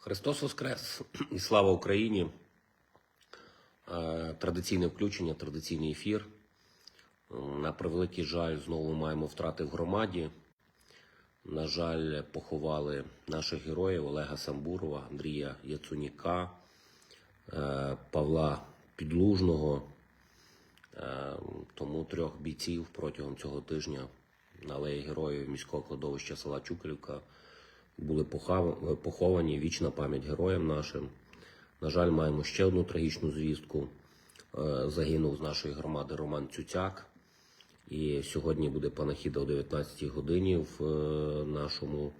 Христос Воскрес і слава Україні. Е, Традиційне включення, традиційний ефір. На превеликий жаль, знову маємо втрати в громаді. На жаль, поховали наших героїв Олега Самбурова, Андрія Яцуніка, е, Павла Підлужного. Е, Тому трьох бійців протягом цього тижня на алеї героїв міського кладовища села Чукрівка були поховані. Вічна пам'ять героям нашим. На жаль, маємо ще одну трагічну звістку. Е, Загинув з нашої громади Роман Цюцяк. І сьогодні буде панахіда о 19-й годині в е, нашому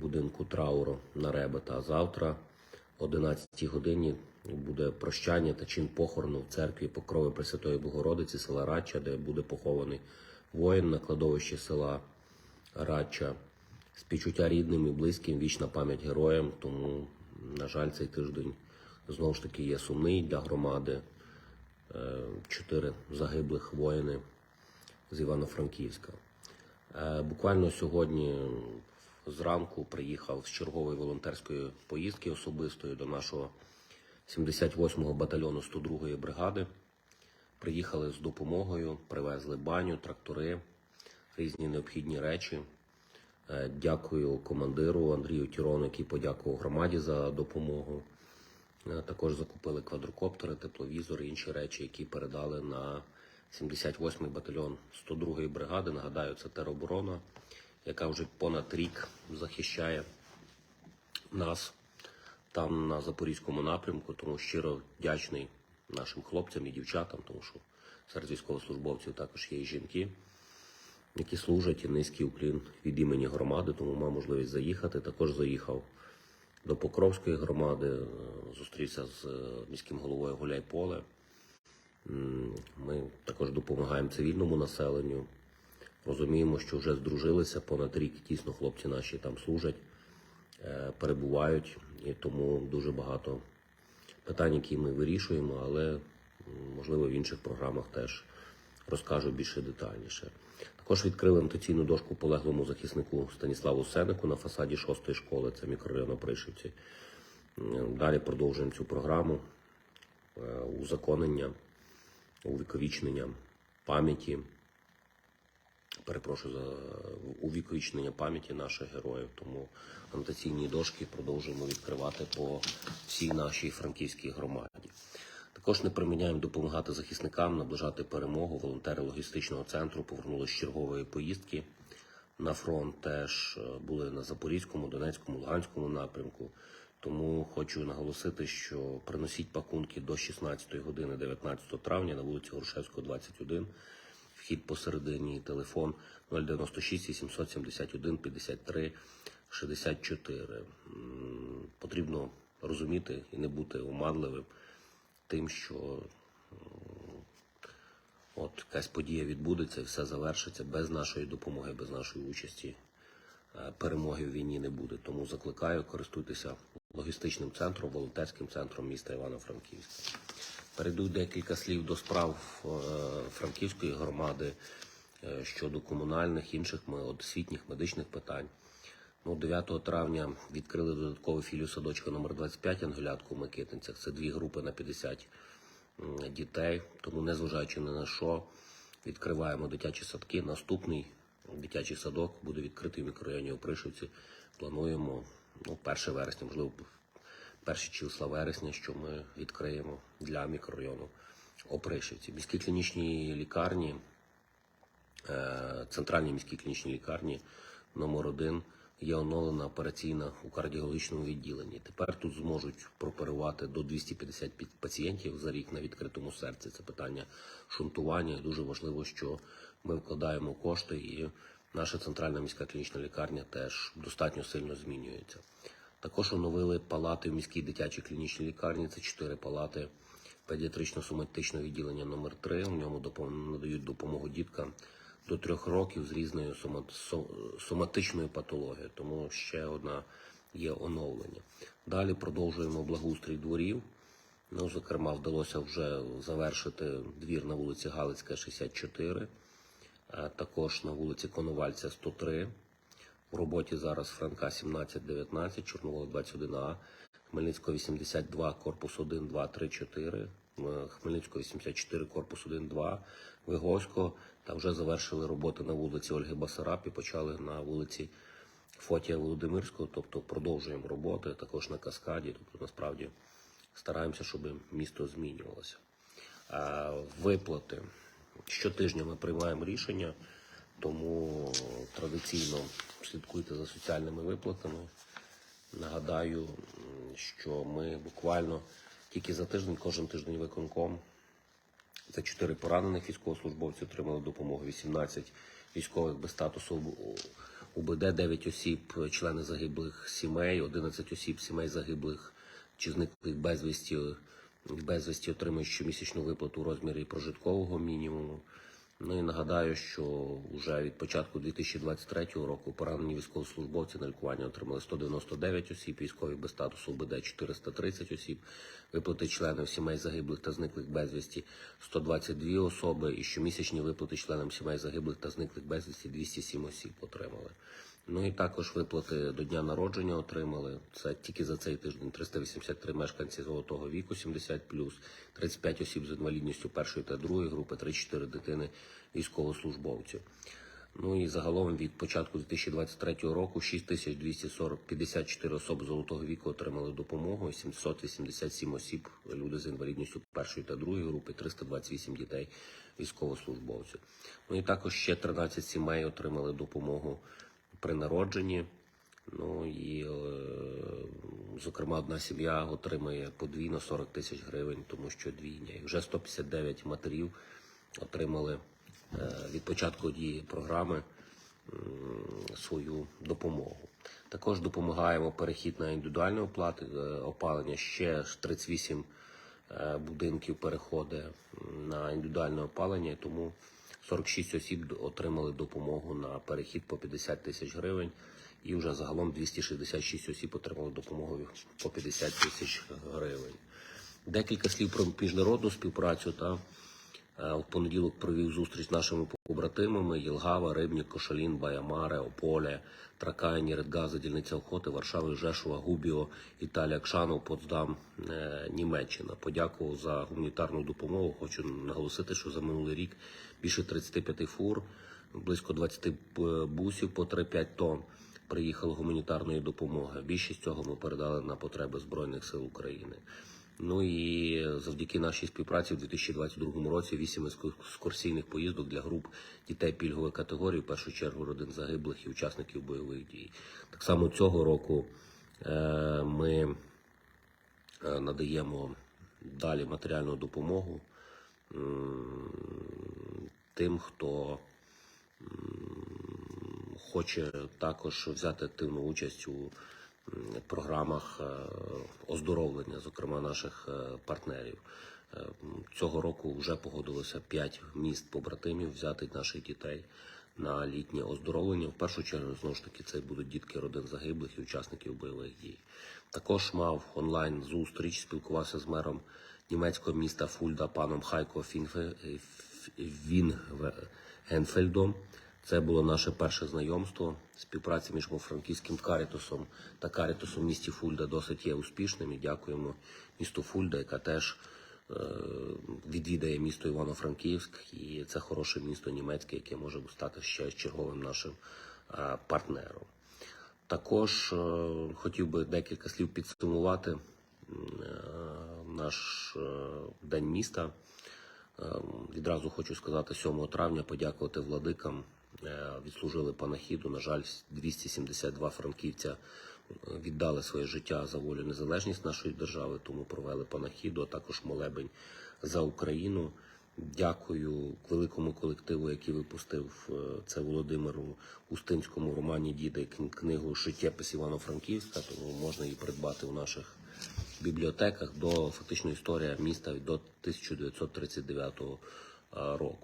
будинку трауру на Ребета. А завтра о 11-й годині буде прощання та чин похорону в церкві Покрови Пресвятої Богородиці села Радча, де буде похований воїн на кладовищі села Радча. Співчуття рідним і близьким, вічна пам'ять героям. Тому, на жаль, цей тиждень знову ж таки є сумний для громади. Е, Чотири загиблих воїни з Івано-Франківська. Е, Буквально сьогодні зранку приїхав з чергової волонтерської поїздки особистої до нашого 78-го батальйону 102-ї бригади. Приїхали з допомогою, привезли баню, трактори, різні необхідні речі. Е, Дякую командиру Андрію Тірону, який подякував громаді за допомогу. Е, Також закупили квадрокоптери, тепловізори, інші речі, які передали на 78-й батальйон 102-ї бригади. Нагадаю, це тероборона, яка вже понад рік захищає нас там на запорізькому напрямку. Тому щиро вдячний нашим хлопцям і дівчатам, тому що серед військовослужбовців також є і жінки, які служать і низький уклін від імені громади, тому мав можливість заїхати. Також заїхав до Покровської громади, е, зустрівся з е, міським головою Гуляйполе. Ми також допомагаємо цивільному населенню. Розуміємо, що вже здружилися понад рік. Дійсно, хлопці наші там служать, е, перебувають, і тому дуже багато питань, які ми вирішуємо, але можливо в інших програмах теж розкажу більше детальніше. Також відкрили анотаційну дошку полеглому захиснику Станіславу Сенику на фасаді шостої школи, це мікрорайон Опришівці. Далі продовжуємо цю програму е, узаконення, увіковічнення пам'яті. Перепрошую за увіковічнення пам'яті наших героїв. Тому анотаційні дошки продовжуємо відкривати по всій нашій франківській громаді. Також не приміняємо допомагати захисникам, наближати перемогу. Волонтери логістичного центру повернулися з чергової поїздки на фронт. Теж е, були на Запорізькому, Донецькому, Луганському напрямку. Тому хочу наголосити, що приносіть пакунки до 16 години 19 травня на вулиці Грушевського, 21. Вхід посередині, телефон 096 871 53 64. М, Потрібно розуміти і не бути оманливим тим, що от якась подія відбудеться і все завершиться без нашої допомоги, без нашої участі. Е, Перемоги в війні не буде. Тому закликаю користуйтеся логістичним центром, волонтерським центром міста Івано-Франківська. Перейду декілька слів до справ е, Франківської громади е, щодо комунальних інших освітніх медичних питань. Ну, 9 травня відкрили додаткову філію садочка номер 25 Ангелятку в Микитинцях. Це дві групи на 50 дітей. Тому, незважаючи ні на що, відкриваємо дитячі садки. Наступний дитячий садок буде відкритий в мікрорайоні Опришівці. Плануємо ну, 1 вересня, можливо, перші числа вересня, що ми відкриємо для мікрорайону Опришівці. Міські клінічні лікарні е, центральній міській клінічній лікарні номер 1 є оновлена операційна у кардіологічному відділенні. Тепер тут зможуть прооперувати до 250 пацієнтів за рік на відкритому серці. Це питання шунтування. Дуже важливо, що ми вкладаємо кошти, і наша центральна міська клінічна лікарня теж достатньо сильно змінюється. Також оновили палати в міській дитячій клінічній лікарні. Це чотири палати педіатрично-соматичного відділення номер 3 В ньому надають допомогу діткам до трьох років з різною соматичною патологією. Тому ще одна є оновлення. Далі продовжуємо благоустрій дворів. Ну, зокрема, вдалося вже завершити двір на вулиці Галицька, 64, а також на вулиці Коновальця, 103. У роботі зараз Франка 17-19, Чорновол 21А, Хмельницького 82, корпус 1, 2, 3, 4, е, Хмельницького 84, корпус 1, 2, Виговського. Та вже завершили роботи на вулиці Ольги Басараб і почали на вулиці Фотія Володимирського, тобто продовжуємо роботи також на каскаді. Тобто насправді стараємося, щоб місто змінювалося. Виплати щотижня ми приймаємо рішення, тому традиційно слідкуйте за соціальними виплатами. Нагадаю, що ми буквально тільки за тиждень, кожен тиждень виконком це 4 поранених військовослужбовці отримали допомогу, 18 військових без статусу УБД, 9 осіб, члени загиблих сімей, 11 осіб сімей загиблих чи зниклих безвісті, безвісті отримують щомісячну виплату у розмірі прожиткового мінімуму. Ну і нагадаю, що вже від початку 2023 року поранені військовослужбовці на лікування отримали 199 осіб, військові без статусу БД 430 осіб, виплати членів сімей загиблих та зниклих безвісті 122 особи, і щомісячні виплати членам сімей загиблих та зниклих безвісті 207 осіб отримали. Ну і також виплати до дня народження отримали. Це тільки за цей тиждень 383 мешканці золотого віку, 70+, 35 осіб з інвалідністю першої та другої групи, 34 дитини військовослужбовців. Ну і загалом від початку 2023 року 6254 особи золотого віку отримали допомогу, і 787 осіб, люди з інвалідністю першої та другої групи, 328 дітей військовослужбовців. Ну і також ще 13 сімей отримали допомогу при народженні. Ну і, е, зокрема, одна сім'я отримує подвійно 40 тисяч гривень, тому що двійня. І вже 159 матерів отримали е, від початку дії програми свою допомогу. Також допомагаємо перехід на індивідуальне опалення. Ще 38 е, будинків переходить на індивідуальне опалення, тому 46 осіб отримали допомогу на перехід по 50 тисяч гривень. І вже загалом 266 осіб отримали допомогу по 50 тисяч гривень. Декілька слів про міжнародну співпрацю. Та в понеділок провів зустріч з нашими побратимами Єлгава, Рибнік, Кошалін, Баямаре, Ополе, Тракайні, Редгаза, Дільниця Охоти, Варшави, Жешова, Губіо, Італія, Кшанов, Потсдам, е, Німеччина. Подякував за гуманітарну допомогу. Хочу наголосити, що за минулий рік більше 35 фур, близько 20 бусів по 3-5 тонн приїхало гуманітарної допомоги. Більшість цього ми передали на потреби Збройних сил України. Ну і завдяки нашій співпраці в 2022 році вісім екскурсійних поїздок для груп дітей пільгової категорії, в першу чергу родин загиблих і учасників бойових дій. Так само цього року е, ми е, надаємо далі матеріальну допомогу тим, хто хоче також взяти активну участь у програмах е, оздоровлення, зокрема наших е, партнерів. Е, Цього року вже погодилося 5 міст побратимів взяти наших дітей на літнє оздоровлення. В першу чергу знову ж таки це будуть дітки родин загиблих і учасників бойових дій. Також мав онлайн зустріч, спілкувався з мером німецького міста Фульда паном Хайко Фінфе Вінгенфельдом. Це було наше перше знайомство. Співпраця між франківським Карітосом та Карітосом місті Фульда досить є успішним. І дякуємо місту Фульда, яка теж е, відвідає місто Івано-Франківськ. І це хороше місто німецьке, яке може стати ще черговим нашим е, партнером. Також е, хотів би декілька слів підсумувати наш день міста. Е, Відразу хочу сказати 7 травня подякувати владикам. Е, Відслужили панахіду. На жаль, 272 франківця е, віддали своє життя за волю незалежність нашої держави, тому провели панахіду, а також молебень за Україну. Дякую великому колективу, який випустив е, це Володимиру Устинському романі Діда і кн- книгу Життєпис Івано-Франківська, тому можна її придбати у наших бібліотеках до фактично історія міста до 1939 року.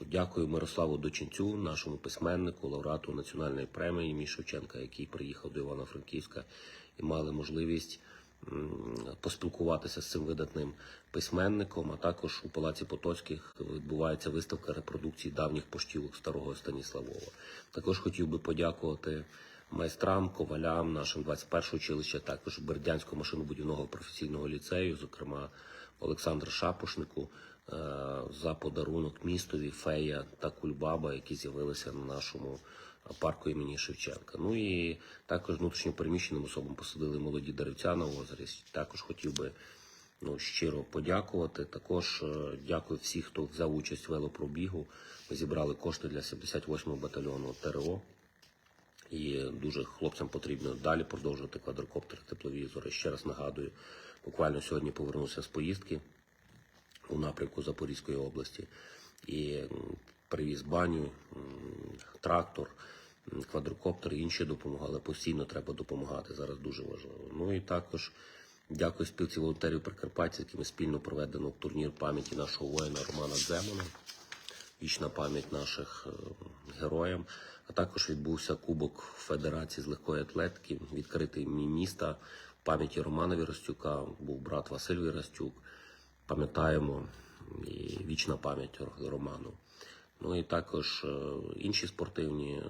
Дякую Мирославу Дочинцю, нашому письменнику, лауреату національної премії імені Шевченка, який приїхав до Івано-Франківська і мали можливість поспілкуватися з цим видатним письменником. А також у Палаці Потоцьких відбувається виставка репродукцій давніх поштівок старого Станіславова. Також хотів би подякувати майстрам, ковалям, нашим 21 го училища, також Бердянського машинобудівного професійного ліцею, зокрема Олександру Шапошнику, е, за подарунок містові, фея та кульбаба, які з'явилися на нашому парку імені Шевченка. Ну і також внутрішньо переміщеним особам посадили молоді деревця на озері. Також хотів би ну, щиро подякувати. Також е, дякую всім, хто взяв участь в велопробігу. Ми зібрали кошти для 78-го батальйону ТРО. І дуже хлопцям потрібно далі продовжувати квадрокоптер, тепловізори. Ще раз нагадую, буквально сьогодні повернувся з поїздки у напрямку Запорізької області і привіз баню, трактор, квадрокоптер і інші допомоги, але постійно треба допомагати. Зараз дуже важливо. Ну і також дякую спілці волонтерів Прикарпаття, з якими спільно проведено турнір пам'яті нашого воїна Романа Дземана вічна пам'ять наших е, героям. А також відбувся Кубок Федерації з легкої атлетики, відкритий мі- міста пам'яті Романа Віростюка, був брат Василь Віростюк. Пам'ятаємо і вічна пам'ять Роману. Ну і також е, інші спортивні.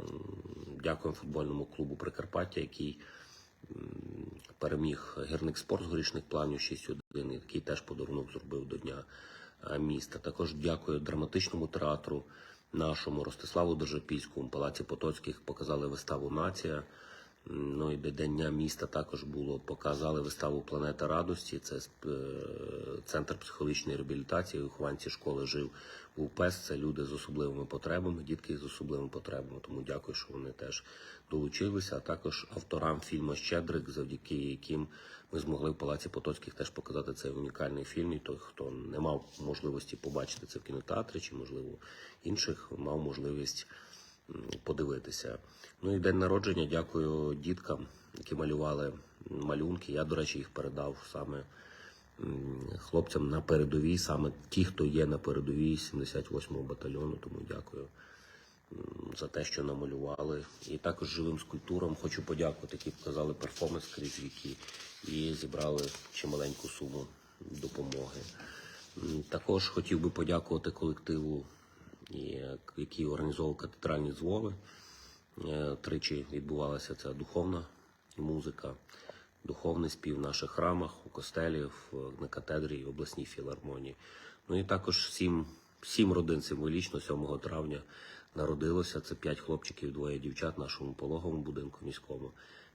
Дякуємо футбольному клубу Прикарпаття, який переміг гірник спорт з горішних планів 6-1, який теж подарунок зробив до Дня міста. Також дякую драматичному театру нашому Ростиславу Держапільському, Палаці Потоцьких показали виставу Нація. Ну і до міста також було показали виставу Планета радості. Це е, центр психологічної реабілітації. Вихованці школи жив в УПЕС. Це люди з особливими потребами, дітки з особливими потребами. Тому дякую, що вони теж долучилися. А також авторам фільму Щедрик, завдяки яким ми змогли в Палаці Потоцьких теж показати цей унікальний фільм. І той, хто не мав можливості побачити це в кінотеатрі, чи можливо інших, мав можливість подивитися. Ну і день народження. Дякую діткам, які малювали малюнки. Я, до речі, їх передав саме хлопцям на передовій, саме ті, хто є на передовій 78-го батальйону. Тому дякую за те, що намалювали. І також живим скульптурам хочу подякувати, які показали перформанс крізь віки і зібрали чималеньку суму допомоги. Також хотів би подякувати колективу, е, який організовував катедральні дзвони. Е, Тричі відбувалася ця духовна музика, духовний спів в наших храмах, у костелі, в- на катедрі і обласній філармонії. Ну і також сім, сім родин символічно 7 травня народилося. Це п'ять хлопчиків, двоє дівчат в нашому пологовому будинку міському.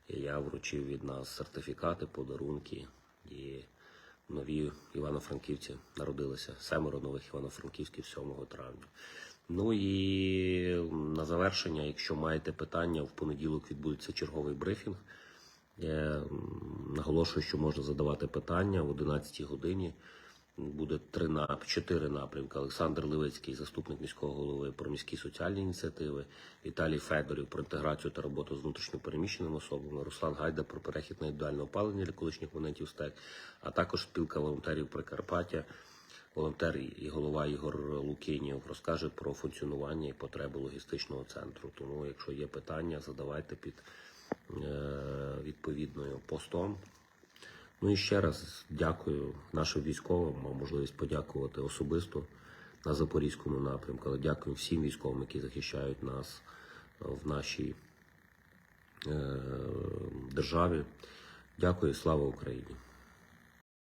І я вручив від нас сертифікати, подарунки і нові івано-франківці народилися. Семеро нових івано-франківських 7 травня. Ну і на завершення, якщо маєте питання, в понеділок відбудеться черговий брифінг. Я наголошую, що можна задавати питання в 11 годині. Буде три нап... чотири напрямки. Олександр Левицький, заступник міського голови про міські соціальні ініціативи, Віталій Федорів про інтеграцію та роботу з внутрішньо переміщеними особами, Руслан Гайда про перехід на індивідуальне опалення для колишніх абонентів СТЕК, а також спілка волонтерів Прикарпаття. Волонтер і голова Ігор Лукінів розкаже про функціонування і потреби логістичного центру. Тому, якщо є питання, задавайте під е, відповідною постом. Ну і ще раз дякую нашим військовим. Мав можливість подякувати особисто на запорізькому напрямку. Але дякую всім військовим, які захищають нас в нашій е, державі. Дякую, слава Україні!